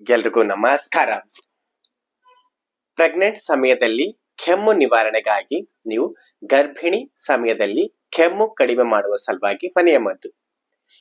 ಎಲ್ರಿಗೂ ನಮಸ್ಕಾರ. ಪ್ರೆಗ್ನೆಂಟ್ ಸಮಯದಲ್ಲಿ ಕೆಮ್ಮು ನಿವಾರಣೆಗಾಗಿ ನೀವು ಗರ್ಭಿಣಿ ಸಮಯದಲ್ಲಿ ಕೆಮ್ಮು ಕಡಿಮೆ ಮಾಡುವ ಸಲುವಾಗಿ ಮನೆಯ ಮದ್ದು.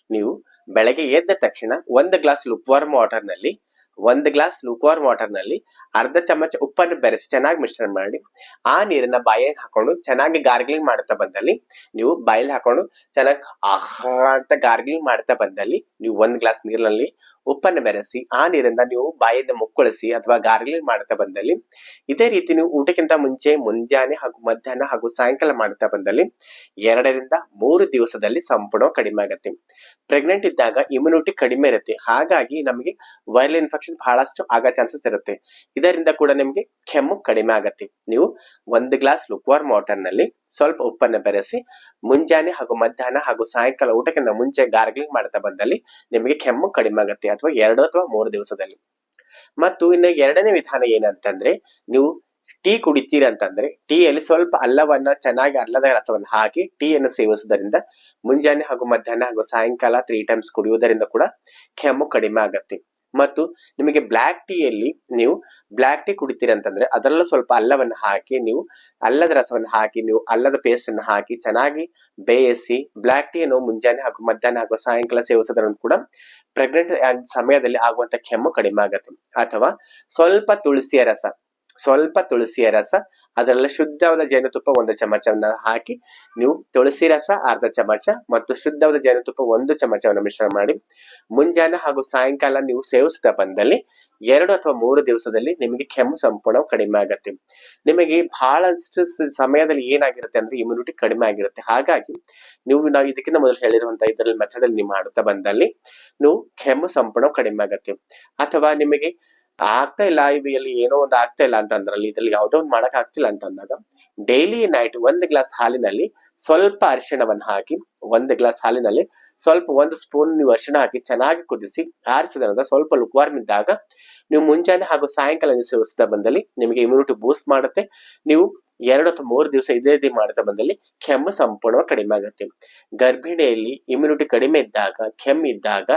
ನೀವು ಬೆಳಗ್ಗೆ ಎದ್ದ ತಕ್ಷಣ ಒಂದು ಗ್ಲಾಸ್ ಲುಕ್ವಾರ್ಮ್ ವಾಟರ್ನಲ್ಲಿ ಒಂದು ಗ್ಲಾಸ್ ಲುಕ್ವಾರ್ಮ್ ವಾಟರ್ನಲ್ಲಿ ಅರ್ಧ ಚಮಚ ಉಪ್ಪನ್ನು ಬೆರೆಸಿ ಚೆನ್ನಾಗಿ ಮಿಶ್ರಣ ಮಾಡಿ, ಆ ನೀರನ್ನ ಬಾಯಿಗೆ ಹಾಕೊಂಡು ಚೆನ್ನಾಗಿ ಗಾರ್ಗ್ಲಿಂಗ್ ಮಾಡ್ತಾ ಬಂದಲ್ಲಿ, ನೀವು ಬಾಯಲ್ಲಿ ಹಾಕೊಂಡು ಚೆನ್ನಾಗಿ ಆಹಾ ಅಂತ ಗಾರ್ಗ್ಲಿಂಗ್ ಮಾಡ್ತಾ ಬಂದಲ್ಲಿ, ನೀವು ಒಂದ್ ಗ್ಲಾಸ್ ನೀರಿನಲ್ಲಿ ಉಪ್ಪನ್ನು ಬೆರೆಸಿ, ಆ ನೀರಿಂದ ನೀವು ಬಾಯಿಂದ ಮುಕ್ಕಳಿಸಿ ಅಥವಾ ಗಾರ್ಗ್ಲಿಂಗ್ ಮಾಡ್ತಾ ಬಂದಲ್ಲಿ, ಇದೇ ರೀತಿ ನೀವು ಊಟಕ್ಕಿಂತ ಮುಂಚೆ ಮುಂಜಾನೆ ಹಾಗೂ ಮಧ್ಯಾಹ್ನ ಹಾಗೂ ಸಾಯಂಕಾಲ ಮಾಡ್ತಾ ಬಂದಲ್ಲಿ, ಎರಡರಿಂದ ಮೂರು ದಿವಸದಲ್ಲಿ ಸಂಪೂರ್ಣ ಕಡಿಮೆ ಆಗುತ್ತೆ. ಪ್ರೆಗ್ನೆಂಟ್ ಇದ್ದಾಗ ಇಮ್ಯುನಿಟಿ ಕಡಿಮೆ ಇರುತ್ತೆ. ಹಾಗಾಗಿ ನಮಗೆ ವೈರಲ್ ಇನ್ಫೆಕ್ಷನ್ ಬಹಳಷ್ಟು ಆಗೋ ಚಾನ್ಸಸ್ ಇರುತ್ತೆ. ಇದರಿಂದ ಕೂಡ ನಿಮಗೆ ಕೆಮ್ಮು ಕಡಿಮೆ ಆಗತ್ತೆ. ನೀವು ಒಂದು ಗ್ಲಾಸ್ ಲುಕ್ವಾರ್ಮ್ ವಾಟರ್ನಲ್ಲಿ ಸ್ವಲ್ಪ ಉಪ್ಪನ್ನು ಬೆರೆಸಿ ಮುಂಜಾನೆ ಹಾಗೂ ಮಧ್ಯಾಹ್ನ ಹಾಗೂ ಸಾಯಂಕಾಲ ಊಟಕ್ಕಿಂತ ಮುಂಚೆ ಗಾರ್ಗ್ಲಿಂಗ್ ಮಾಡ್ತಾ ಬಂದಲ್ಲಿ ನಿಮಗೆ ಕೆಮ್ಮು ಕಡಿಮೆ ಆಗುತ್ತೆ ಅಥವಾ ಎರಡು ಅಥವಾ ಮೂರು ದಿವಸದಲ್ಲಿ. ಮತ್ತು ಇನ್ನು ಎರಡನೇ ವಿಧಾನ ಏನಂತಂದ್ರೆ, ನೀವು ಟೀ ಕುಡಿತೀರಿ ಅಂತಂದ್ರೆ, ಟೀಯಲ್ಲಿ ಸ್ವಲ್ಪ ಅಲ್ಲವನ್ನ ಚೆನ್ನಾಗಿ ಅಲ್ಲದ ರಸವನ್ನು ಹಾಕಿ ಟೀಯನ್ನು ಸೇವಿಸುವುದರಿಂದ ಮುಂಜಾನೆ ಹಾಗೂ ಮಧ್ಯಾಹ್ನ ಹಾಗೂ ಸಾಯಂಕಾಲ ತ್ರೀ ಟೈಮ್ಸ್ ಕುಡಿಯುವುದರಿಂದ ಕೂಡ ಕೆಮ್ಮು ಕಡಿಮೆ ಆಗತ್ತೆ. ಮತ್ತು ನಿಮಗೆ ಬ್ಲ್ಯಾಕ್ ಟೀಯಲ್ಲಿ ನೀವು ಬ್ಲ್ಯಾಕ್ ಟೀ ಕುಡಿತೀರಿ ಅಂತಂದ್ರೆ ಅದರಲ್ಲೂ ಸ್ವಲ್ಪ ಅಲ್ಲವನ್ನು ಹಾಕಿ ನೀವು ಅಲ್ಲದ ರಸವನ್ನು ಹಾಕಿ ನೀವು ಅಲ್ಲದ ಪೇಸ್ಟ್ ಅನ್ನು ಹಾಕಿ ಚೆನ್ನಾಗಿ ಬೇಯಿಸಿ ಬ್ಲ್ಯಾಕ್ ಟೀಯನ್ನು ಮುಂಜಾನೆ ಹಾಗೂ ಮಧ್ಯಾಹ್ನ ಹಾಗೂ ಸಾಯಂಕಾಲ ಸೇವಿಸೋದ್ರಿಂದ ಕೂಡ ಪ್ರೆಗ್ನೆಂಟ್ ಸಮಯದಲ್ಲಿ ಆಗುವಂತ ಕೆಮ್ಮು ಕಡಿಮೆ ಆಗುತ್ತೆ. ಅಥವಾ ಸ್ವಲ್ಪ ತುಳಸಿಯ ರಸ, ಸ್ವಲ್ಪ ತುಳಸಿಯ ರಸ ಅದರಲ್ಲಿ ಶುದ್ಧವಾದ ಜೇನುತುಪ್ಪ ಒಂದು ಚಮಚವನ್ನ ಹಾಕಿ, ನೀವು ತುಳಸಿ ರಸ ಅರ್ಧ ಚಮಚ ಮತ್ತು ಶುದ್ಧವಾದ ಜೇನುತುಪ್ಪ ಒಂದು ಚಮಚವನ್ನು ಮಿಶ್ರಣ ಮಾಡಿ. ಮುಂಜಾನೆ ಹಾಗೂ ಸಾಯಂಕಾಲ ನೀವು ಸೇವಿಸಿದ ಬಂದಲ್ಲಿ ಎರಡು ಅಥವಾ ಮೂರು ದಿವಸದಲ್ಲಿ ನಿಮಗೆ ಕೆಮ್ಮು ಸಂಪೂರ್ಣ ಕಡಿಮೆ ಆಗುತ್ತೆ. ನಿಮಗೆ ಬಹಳಷ್ಟು ಸಮಯದಲ್ಲಿ ಏನಾಗಿರುತ್ತೆ ಅಂದ್ರೆ ಇಮ್ಯುನಿಟಿ ಕಡಿಮೆ ಆಗಿರುತ್ತೆ. ಹಾಗಾಗಿ ನೀವು ನಾವು ಇದಕ್ಕಿಂತ ಮೊದಲು ಹೇಳಿರುವಂತ ಇದರಲ್ಲಿ ಮೆಥಡ್ ಅಲ್ಲಿ ನೀವು ಮಾಡುತ್ತಾ ಬಂದಲ್ಲಿ, ನೀವು ಕೆಮ್ಮು ಸಂಪೂರ್ಣ ಕಡಿಮೆ ಆಗುತ್ತೆ. ಅಥವಾ ನಿಮಗೆ ಆಗ್ತಾ ಇಲ್ಲ ಅಲ್ಲಿ ಏನೋ ಒಂದು ಆಗ್ತಾ ಇಲ್ಲ ಅಂತಂದ್ರಲ್ಲಿ, ಇದ್ರಲ್ಲಿ ಯಾವುದೋ ಒಂದು ಮಾಡಕ್ ಆಗ್ತಿಲ್ಲ ಅಂತಂದಾಗ ಡೈಲಿ ನೈಟ್ ಒಂದು ಗ್ಲಾಸ್ ಹಾಲಿನಲ್ಲಿ ಸ್ವಲ್ಪ ಅರಿಶಿಣವನ್ನ ಹಾಕಿ, ಒಂದು ಗ್ಲಾಸ್ ಹಾಲಿನಲ್ಲಿ ಸ್ವಲ್ಪ ಒಂದು ಸ್ಪೂನ್ ನೀವು ಅರಿಶಿಣ ಹಾಕಿ ಚೆನ್ನಾಗಿ ಕುದಿಸಿ ಆರಿಸಿದ ನಂತರ ಸ್ವಲ್ಪ ಲುಕ್ವಾರ್ಮ್ ಇದ್ದಾಗ, ನೀವು ಮುಂಜಾನೆ ಹಾಗೂ ಸಾಯಂಕಾಲ ನೀವು ಸೇವಿಸ್ತಾ ಬಂದಲ್ಲಿ ನಿಮಗೆ ಇಮ್ಯುನಿಟಿ ಬೂಸ್ಟ್ ಮಾಡುತ್ತೆ. ನೀವು ಎರಡು ಅಥವಾ ಮೂರು ದಿವಸ ಇದೇ ರೀತಿ ಮಾಡ್ತಾ ಬಂದಲ್ಲಿ ಕೆಮ್ಮು ಸಂಪೂರ್ಣವಾಗಿ ಕಡಿಮೆ ಆಗುತ್ತೆ. ಗರ್ಭಿಣಿಯಲ್ಲಿ ಇಮ್ಯುನಿಟಿ ಕಡಿಮೆ ಇದ್ದಾಗ ಕೆಮ್ಮಿದ್ದಾಗ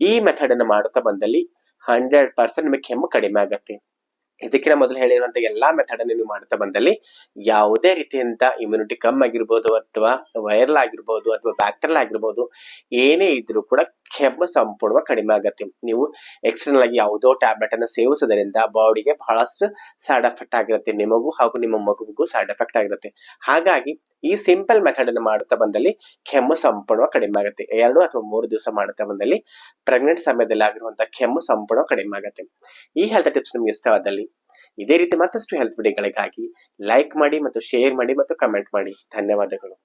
ಈ ಮೆಥಡ್ ಅನ್ನು ಮಾಡುತ್ತಾ ಬಂದಲ್ಲಿ ಹಂಡ್ರೆಡ್ ಪರ್ಸೆಂಟ್ ನಿಮಗೆ ಕೆಮ್ಮು ಕಡಿಮೆ ಆಗುತ್ತೆ. ಇದಕ್ಕಿಂತ ಮೊದಲು ಹೇಳಿರುವಂತಹ ಎಲ್ಲಾ ಮೆಥಡ್ ಅನ್ನು ನೀವು ಮಾಡ್ತಾ ಬಂದಲ್ಲಿ ಯಾವುದೇ ರೀತಿಯಿಂದ ಇಮ್ಯುನಿಟಿ ಕಮ್ ಆಗಿರ್ಬೋದು ಅಥವಾ ವೈರಲ್ ಆಗಿರ್ಬೋದು ಅಥವಾ ಬ್ಯಾಕ್ಟೀರಿಯಲ್ ಆಗಿರ್ಬೋದು ಏನೇ ಇದ್ರೂ ಕೂಡ ಕೆಮ್ಮು ಸಂಪೂರ್ಣವಾಗಿ ಕಡಿಮೆ ಆಗುತ್ತೆ. ನೀವು ಎಕ್ಸ್ಟರ್ನಲ್ ಆಗಿ ಯಾವುದೋ ಟ್ಯಾಬ್ಲೆಟ್ ಅನ್ನು ಸೇವಿಸೋದ್ರಿಂದ ಬಾಡಿಗೆ ಬಹಳಷ್ಟು ಸೈಡ್ ಎಫೆಕ್ಟ್ ಆಗಿರುತ್ತೆ. ನಿಮಗೂ ಹಾಗೂ ನಿಮ್ಮ ಮಗುವಿಗೂ ಸೈಡ್ ಎಫೆಕ್ಟ್ ಆಗಿರುತ್ತೆ. ಹಾಗಾಗಿ ಈ ಸಿಂಪಲ್ ಮೆಥಡ್ ಅನ್ನು ಮಾಡುತ್ತಾ ಬಂದಲ್ಲಿ ಕೆಮ್ಮು ಸಂಪೂರ್ಣವಾಗಿ ಕಡಿಮೆ ಆಗುತ್ತೆ. ಎರಡು ಅಥವಾ ಮೂರು ದಿವಸ ಮಾಡುತ್ತಾ ಬಂದಲ್ಲಿ ಪ್ರೆಗ್ನೆಂಟ್ ಸಮಯದಲ್ಲಿ ಆಗಿರುವಂತಹ ಕೆಮ್ಮು ಸಂಪೂರ್ಣ ಕಡಿಮೆ ಆಗುತ್ತೆ. ಈ ಹೆಲ್ತ್ ಟಿಪ್ಸ್ ನಿಮ್ಗೆ ಇಷ್ಟವಾದಲ್ಲಿ ಇದೇ ರೀತಿ ಮತ್ತಷ್ಟು ಹೆಲ್ತ್ ವಿಡಿಯೋಗಳಿಗಾಗಿ ಲೈಕ್ ಮಾಡಿ ಮತ್ತು ಶೇರ್ ಮಾಡಿ ಮತ್ತು ಕಮೆಂಟ್ ಮಾಡಿ. ಧನ್ಯವಾದಗಳು.